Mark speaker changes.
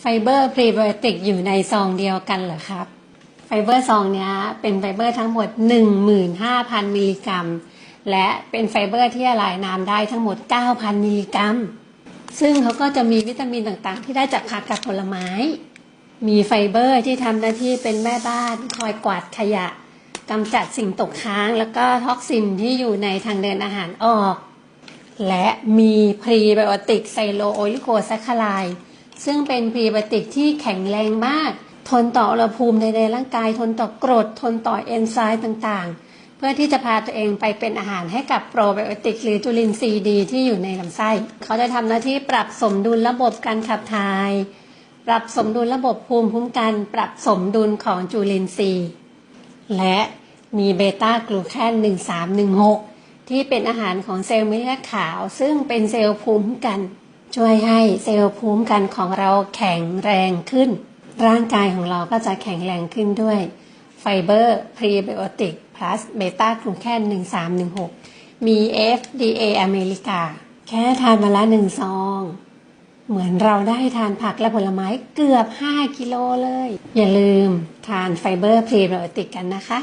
Speaker 1: ไฟเบอร์พรีไบโอติกอยู่ในซองเดียวกันเหรอครับ ไฟเบอร์ซองนี้เป็นไฟเบอร์ทั้งหมด 15,000 มิลลิกรัม และเป็นไฟเบอร์ที่ละลายน้ำได้ทั้งหมด 9,000 มิลลิกรัม ซึ่งเขาก็จะมีวิตามินต่างๆ ที่ได้จากผักกับผลไม้ มีไฟเบอร์ที่ทำหน้าที่เป็นแม่บ้านคอยกวาดขยะกำจัดสิ่งตกค้าง แล้วก็ท็อกซินที่อยู่ในทางเดินอาหารออก และมีพรีไบโอติกไซโลโอลิโกแซคคาไล ซึ่งเป็นพรีไบโอติกที่แข็งแรงมาก ทนต่ออุณหภูมิในในร่างกาย ทนต่อกรด ทนต่อเอนไซม์ต่างๆ เพื่อที่จะพาตัวเองไปเป็นอาหารให้กับโปรไบโอติกหรือจุลินทรีย์ดีที่อยู่ในลำไส้ เขาจะทำหน้าที่ปรับสมดุลระบบการขับถ่าย ปรับสมดุลระบบภูมิคุ้มกัน ปรับสมดุลของจุลินทรีย์ และมีเบต้ากลูแคน1316 ที่เป็นอาหารของเซลล์เม็ดเลือดขาว ซึ่งเป็นเซลล์ภูมิคุ้มกัน ช่วยให้เซลล์ภูมิคุ้มกันของเราแข็งแรงขึ้น ร่างกายของเราก็จะแข็งแรงขึ้นด้วยไฟเบอร์พรีไบโอติก plus เบต้ากลูแคน1316 มี FDA อเมริกา แค่ทานมาละหนึ่งซอง เหมือนเราได้ทานผักและผลไม้เกือบ 5 กิโลเลย อย่าลืมทานไฟเบอร์พรีไบโอติกกันนะคะ